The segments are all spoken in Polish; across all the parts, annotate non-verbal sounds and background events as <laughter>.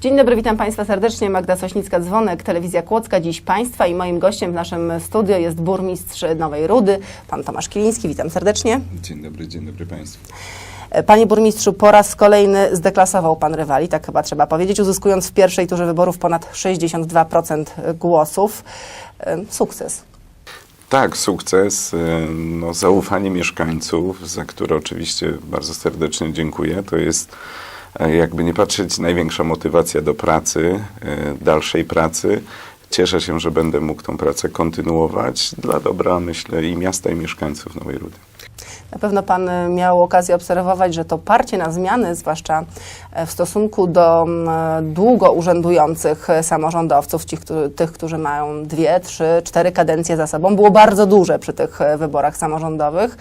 Dzień dobry, witam Państwa serdecznie. Magda Sośnicka-Dzwonek, Telewizja Kłodzka. Dziś Państwa i moim gościem w naszym studio jest burmistrz Nowej Rudy, pan Tomasz Kiliński. Witam serdecznie. Dzień dobry, dzień dobry Państwu. Panie burmistrzu, po raz kolejny zdeklasował pan rywali, tak chyba trzeba powiedzieć, uzyskując w pierwszej turze wyborów ponad 62% głosów. Sukces. Tak, sukces, y, no, zaufanie mieszkańców, za które oczywiście bardzo serdecznie dziękuję. To jest, e, jakby nie patrzeć, największa motywacja do pracy, e, dalszej pracy. Cieszę się, że będę mógł tą pracę kontynuować dla dobra, myślę, i miasta, i mieszkańców Nowej Rudy. Na pewno Pan e, miał okazję obserwować, że to parcie na zmiany, zwłaszcza e, w stosunku do e, długo urzędujących samorządowców, tych, którzy mają dwie, trzy, cztery kadencje za sobą, było bardzo duże przy tych wyborach samorządowych.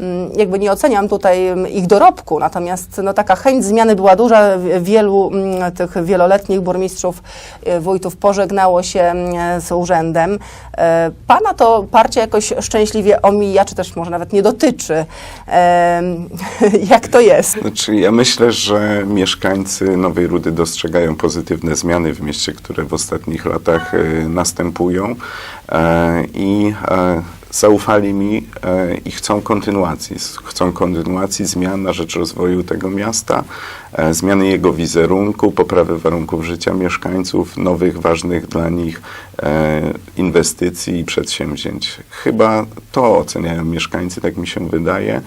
Mm, Jakby nie oceniam tutaj ich dorobku, natomiast no, taka chęć zmiany była duża. Wielu tych wieloletnich burmistrzów, wójtów pożegnało się z urzędem. Pana to parcie jakoś szczęśliwie omija, czy też może nawet nie dotyczy. <laughs> Jak to jest? Znaczy, ja myślę, że mieszkańcy Nowej Rudy dostrzegają pozytywne zmiany w mieście, które w ostatnich latach e, następują e, i e, zaufali mi i chcą kontynuacji. Chcą kontynuacji zmian na rzecz rozwoju tego miasta, zmiany jego wizerunku, poprawy warunków życia mieszkańców, nowych, ważnych dla nich e, inwestycji i przedsięwzięć. Chyba to oceniają mieszkańcy, tak mi się wydaje,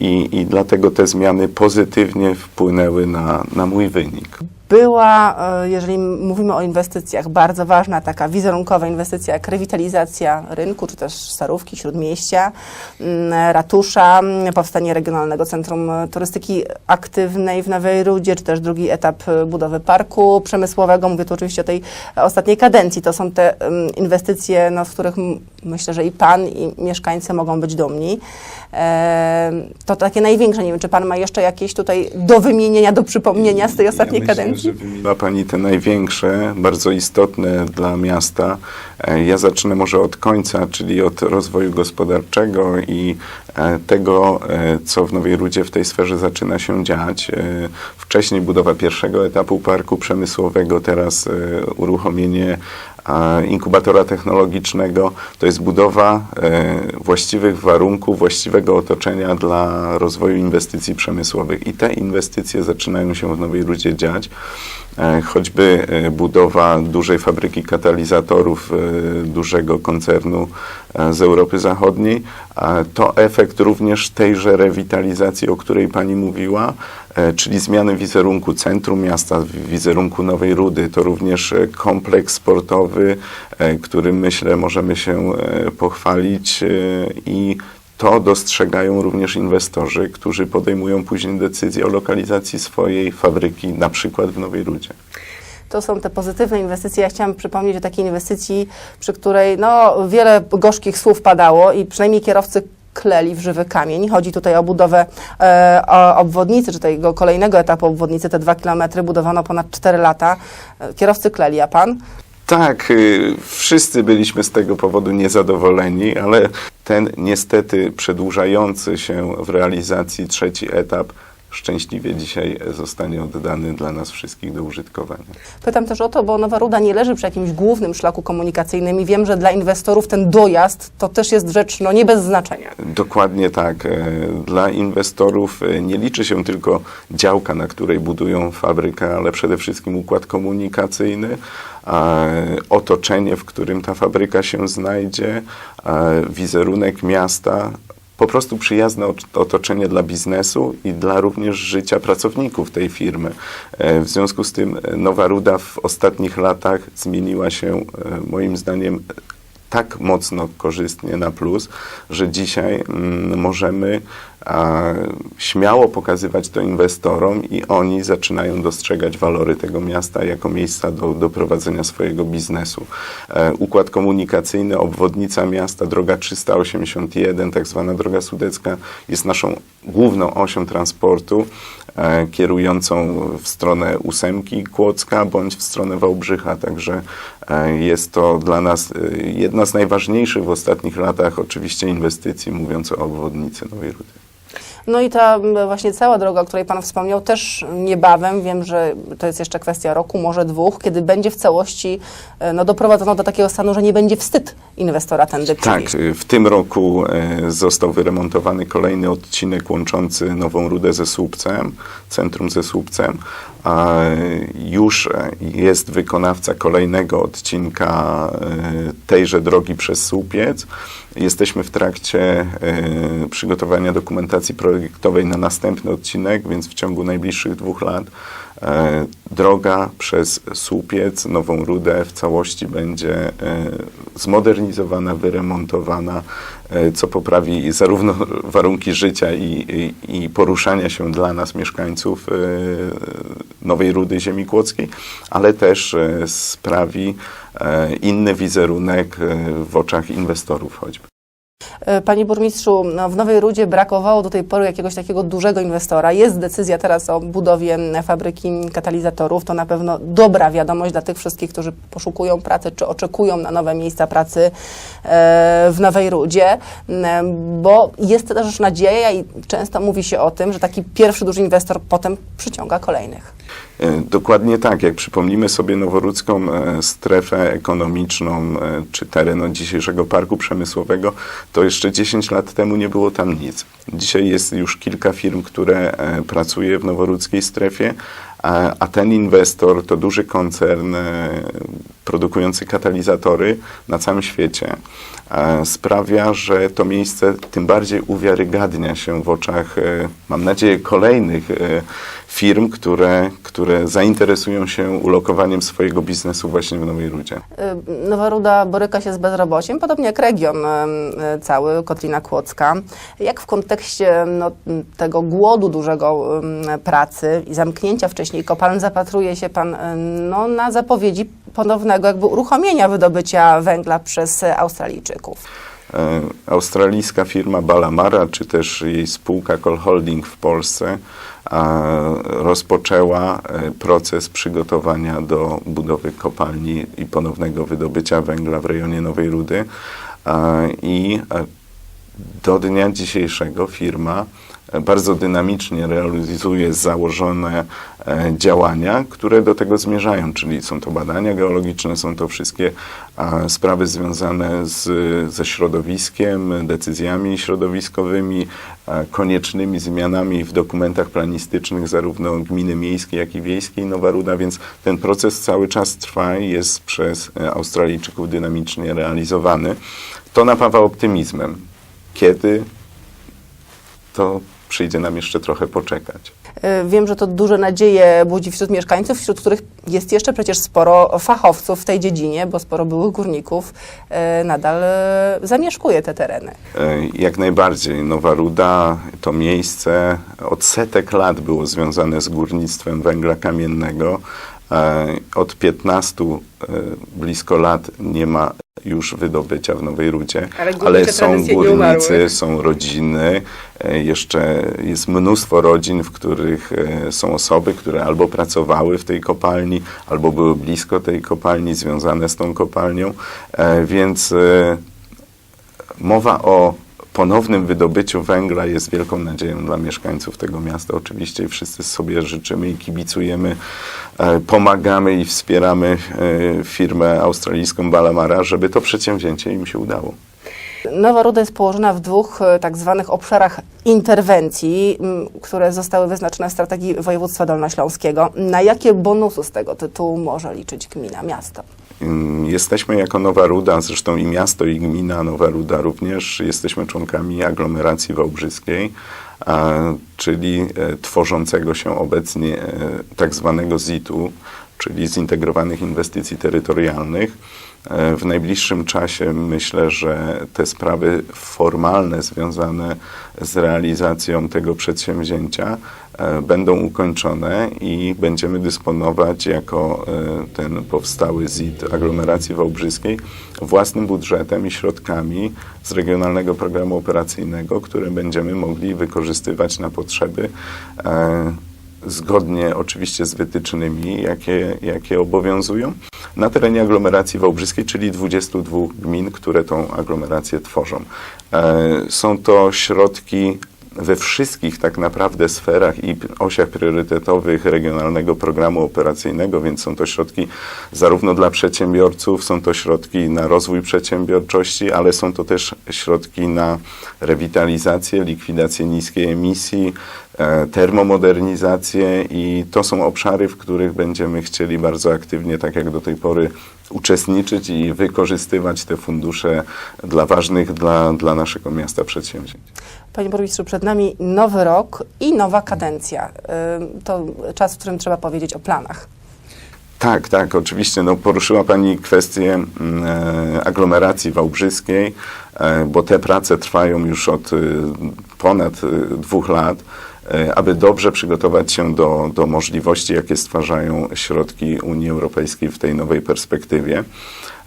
i, i dlatego te zmiany pozytywnie wpłynęły na, na mój wynik. Była, e, jeżeli mówimy o inwestycjach, bardzo ważna taka wizerunkowa inwestycja jak rewitalizacja rynku, czy też Starówki, Śródmieścia, mm, ratusza, mm, powstanie Regionalnego Centrum Turystyki Aktywnej w Nowej Rudzie, czy też drugi etap e, budowy parku przemysłowego. Mówię tu oczywiście o tej ostatniej kadencji. To są te inwestycje, no, z których myślę, że i Pan, i mieszkańcy mogą być dumni. E, To takie największe. Nie wiem, czy Pan ma jeszcze jakieś tutaj do wymienienia, do przypomnienia z tej ostatniej ja myślę, kadencji? Że wymieniła Pani te największe, bardzo istotne dla miasta. E, Ja zacznę może od końca, czyli od rozwoju gospodarczego i e, tego, e, co w Nowej Rudzie w tej sferze zaczyna się dziać. Wcześniej budowa pierwszego etapu parku przemysłowego, teraz uruchomienie inkubatora technologicznego to jest budowa właściwych warunków, właściwego otoczenia dla rozwoju inwestycji przemysłowych. I te inwestycje zaczynają się w Nowej Rudzie dziać. E, choćby e, budowa dużej fabryki katalizatorów e, dużego koncernu z Europy Zachodniej, to efekt również tejże rewitalizacji, o której Pani mówiła, czyli zmiany wizerunku centrum miasta, wizerunku Nowej Rudy. To również kompleks sportowy, którym myślę możemy się pochwalić i to dostrzegają również inwestorzy, którzy podejmują później decyzję o lokalizacji swojej fabryki, na przykład w Nowej Rudzie. To są te pozytywne inwestycje. Ja chciałam przypomnieć o takiej inwestycji, przy której no, wiele gorzkich słów padało i przynajmniej kierowcy kleli w żywy kamień. Chodzi tutaj o budowę e, o obwodnicy, czy tego kolejnego etapu obwodnicy, te dwa kilometry budowano ponad 4 lata. E, Kierowcy kleli, a pan? Tak, y, wszyscy byliśmy z tego powodu niezadowoleni, ale ten niestety przedłużający się w realizacji trzeci etap szczęśliwie dzisiaj zostanie oddany dla nas wszystkich do użytkowania. Pytam też o to, bo Nowa Ruda nie leży przy jakimś głównym szlaku komunikacyjnym i wiem, że dla inwestorów ten dojazd to też jest rzecz no, nie bez znaczenia. Dokładnie tak. E, Dla inwestorów e, nie liczy się tylko działka, na której budują fabrykę, ale przede wszystkim układ komunikacyjny, otoczenie, w którym ta fabryka się znajdzie, wizerunek miasta. Po prostu przyjazne ot- otoczenie dla biznesu i dla również życia pracowników tej firmy. E, W związku z tym e, Nowa Ruda w ostatnich latach zmieniła się e, moim zdaniem tak mocno korzystnie na plus, że dzisiaj mm, możemy śmiało pokazywać to inwestorom i oni zaczynają dostrzegać walory tego miasta jako miejsca do, do prowadzenia swojego biznesu. E, układ komunikacyjny, obwodnica miasta, droga 381, tak zwana droga sudecka, jest naszą główną osią transportu e, kierującą w stronę ósemki Kłodzka bądź w stronę Wałbrzycha. Także e, jest to dla nas jedna z najważniejszych w ostatnich latach oczywiście inwestycji, mówiąc o obwodnicy Nowej Rudy. No i ta właśnie cała droga, o której Pan wspomniał, też niebawem, wiem, że to jest jeszcze kwestia roku, może dwóch, kiedy będzie w całości e, no, doprowadzono do takiego stanu, że nie będzie wstyd inwestora tędy Tak, w tym roku e, został wyremontowany kolejny odcinek łączący Nową Rudę ze Słupcem, centrum ze Słupcem. A już jest wykonawca kolejnego odcinka e, tejże drogi przez Słupiec. Jesteśmy w trakcie e, przygotowania dokumentacji projektowej na następny odcinek, więc w ciągu najbliższych dwóch lat droga przez Słupiec, Nową Rudę w całości będzie e, zmodernizowana, wyremontowana, e, co poprawi zarówno <laughs> warunki życia i, i, i poruszania się dla nas, mieszkańców e, Nowej Rudy Ziemi Kłodzkiej, ale też e, sprawi e, inny wizerunek e, w oczach inwestorów choćby. E, Panie burmistrzu, no, w Nowej Rudzie brakowało do tej pory jakiegoś takiego dużego inwestora. Jest decyzja teraz o budowie m, fabryki katalizatorów. To na pewno dobra wiadomość dla tych wszystkich, którzy poszukują pracy czy oczekują na nowe miejsca pracy e, w Nowej Rudzie, bo jest też nadzieja i często mówi się o tym, że taki pierwszy duży inwestor potem przyciąga kolejnych. E, Dokładnie tak. Jak przypomnimy sobie noworudzką e, strefę ekonomiczną e, czy teren dzisiejszego parku przemysłowego, to jeszcze 10 lat temu nie było tam nic. Dzisiaj jest już kilka firm, które e, pracuje w noworudzkiej strefie, a, a ten inwestor to duży koncern e, produkujący katalizatory na całym świecie. E, Sprawia, że to miejsce tym bardziej uwiarygadnia się w oczach, e, mam nadzieję, kolejnych firm, które, które zainteresują się ulokowaniem swojego biznesu właśnie w Nowej Rudzie. Nowa Ruda boryka się z bezrobociem, podobnie jak region cały, Kotlina Kłodzka. Jak w kontekście no, tego głodu dużego pracy i zamknięcia wcześniej kopalń zapatruje się Pan e, no, na zapowiedzi ponownego jakby uruchomienia wydobycia węgla przez e, Australijczyków? E, Australijska firma Balamara, czy też jej spółka Coal Holding w Polsce a, rozpoczęła e, proces przygotowania do budowy kopalni i ponownego wydobycia węgla w rejonie Nowej Rudy. I e, do dnia dzisiejszego firma e, bardzo dynamicznie realizuje założone e, działania, które do tego zmierzają, czyli są to badania geologiczne, są to wszystkie sprawy związane z, ze środowiskiem, decyzjami środowiskowymi, koniecznymi zmianami w dokumentach planistycznych zarówno gminy miejskiej, jak i wiejskiej Nowa Ruda, więc ten proces cały czas trwa i jest przez e, Australijczyków dynamicznie realizowany. To napawa optymizmem. Kiedy to przyjdzie nam jeszcze trochę poczekać. E, Wiem, że to duże nadzieje budzi wśród mieszkańców, wśród których jest jeszcze przecież sporo fachowców w tej dziedzinie, bo sporo byłych górników e, nadal e, zamieszkuje te tereny. Jak najbardziej. Nowa Ruda to miejsce od setek lat było związane z górnictwem węgla kamiennego. Od 15 e, blisko lat nie ma już wydobycia w Nowej Rudzie, Ale ale są górnicy, są rodziny, e, jeszcze jest mnóstwo rodzin, w których e, są osoby, które albo pracowały w tej kopalni, albo były blisko tej kopalni, związane z tą kopalnią, E, więc mowa o ponownym wydobyciu węgla jest wielką nadzieją dla mieszkańców tego miasta. Oczywiście wszyscy sobie życzymy i kibicujemy, e, pomagamy i wspieramy e, firmę australijską Balamara, żeby to przedsięwzięcie im się udało. Nowa Ruda jest położona w dwóch e, tak zwanych obszarach interwencji, które zostały wyznaczone w strategii województwa dolnośląskiego. Na jakie bonusy z tego tytułu może liczyć gmina, miasto? Jesteśmy jako Nowa Ruda, zresztą i miasto, i gmina Nowa Ruda również, jesteśmy członkami aglomeracji wałbrzyskiej, czyli e, tworzącego się obecnie e, tak zwanego ZIT-u, czyli Zintegrowanych Inwestycji Terytorialnych. E, W najbliższym czasie myślę, że te sprawy formalne związane z realizacją tego przedsięwzięcia e, będą ukończone i będziemy dysponować jako e, ten powstały ZIT aglomeracji wałbrzyskiej własnym budżetem i środkami z Regionalnego Programu Operacyjnego, które będziemy mogli wykorzystywać na potrzeby zgodnie oczywiście z wytycznymi, jakie, jakie obowiązują, na terenie aglomeracji wałbrzyskiej, czyli 22 gmin, które tą aglomerację tworzą. E, Są to środki we wszystkich tak naprawdę sferach i osiach priorytetowych regionalnego programu operacyjnego, więc są to środki zarówno dla przedsiębiorców, są to środki na rozwój przedsiębiorczości, ale są to też środki na rewitalizację, likwidację niskiej emisji, termomodernizację i to są obszary, w których będziemy chcieli bardzo aktywnie, tak jak do tej pory, uczestniczyć i wykorzystywać te fundusze dla ważnych dla, dla naszego miasta przedsięwzięć. Panie burmistrzu, przed nami nowy rok i nowa kadencja. Ym, To czas, w którym trzeba powiedzieć o planach. Tak, tak, oczywiście. No, poruszyła Pani kwestię mm, e, aglomeracji wałbrzyskiej, e, bo te prace trwają już od e, ponad e, dwóch lat, e, aby dobrze przygotować się do, do możliwości, jakie stwarzają środki Unii Europejskiej w tej nowej perspektywie.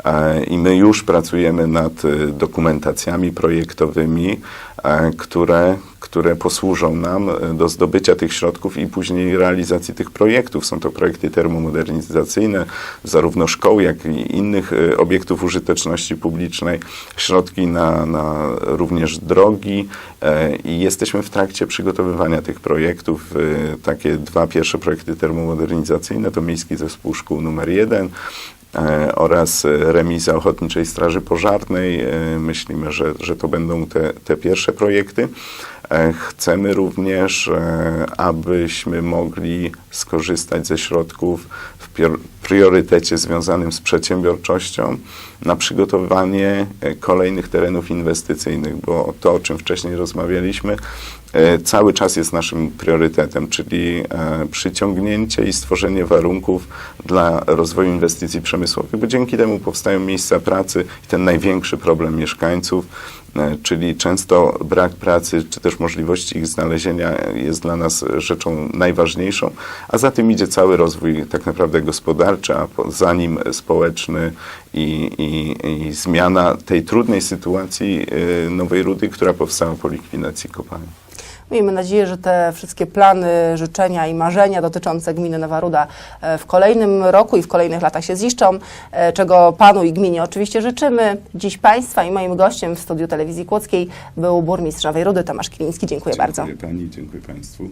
E, I my już pracujemy nad e, dokumentacjami projektowymi, e, które, które posłużą nam do zdobycia tych środków i później realizacji tych projektów. Są to projekty termomodernizacyjne, zarówno szkoł, jak i innych obiektów użyteczności publicznej, środki na, na również drogi i jesteśmy w trakcie przygotowywania tych projektów. Takie dwa pierwsze projekty termomodernizacyjne to Miejski Zespół Szkół jeden, e, oraz e, remiza Ochotniczej Straży Pożarnej. E, Myślimy, że, że to będą te, te pierwsze projekty. E, Chcemy również, e, abyśmy mogli skorzystać ze środków w priorytecie związanym z przedsiębiorczością na przygotowanie e, kolejnych terenów inwestycyjnych, bo to, o czym wcześniej rozmawialiśmy, cały czas jest naszym priorytetem, czyli przyciągnięcie i stworzenie warunków dla rozwoju inwestycji przemysłowych, bo dzięki temu powstają miejsca pracy i ten największy problem mieszkańców, czyli często brak pracy, czy też możliwości ich znalezienia jest dla nas rzeczą najważniejszą, a za tym idzie cały rozwój tak naprawdę gospodarczy, a za nim społeczny i, i, i zmiana tej trudnej sytuacji e, Nowej Rudy, która powstała po likwidacji kopalni. Miejmy nadzieję, że te wszystkie plany, życzenia i marzenia dotyczące gminy Nowa Ruda e, w kolejnym roku i w kolejnych latach się ziszczą, e, czego panu i gminie oczywiście życzymy. Dziś państwa i moim gościem w studiu telewizji Kłodzkiej był burmistrz Nowej Rudy Tomasz Kiliński. Dziękuję bardzo. Dziękuję Pani, dziękuję Państwu.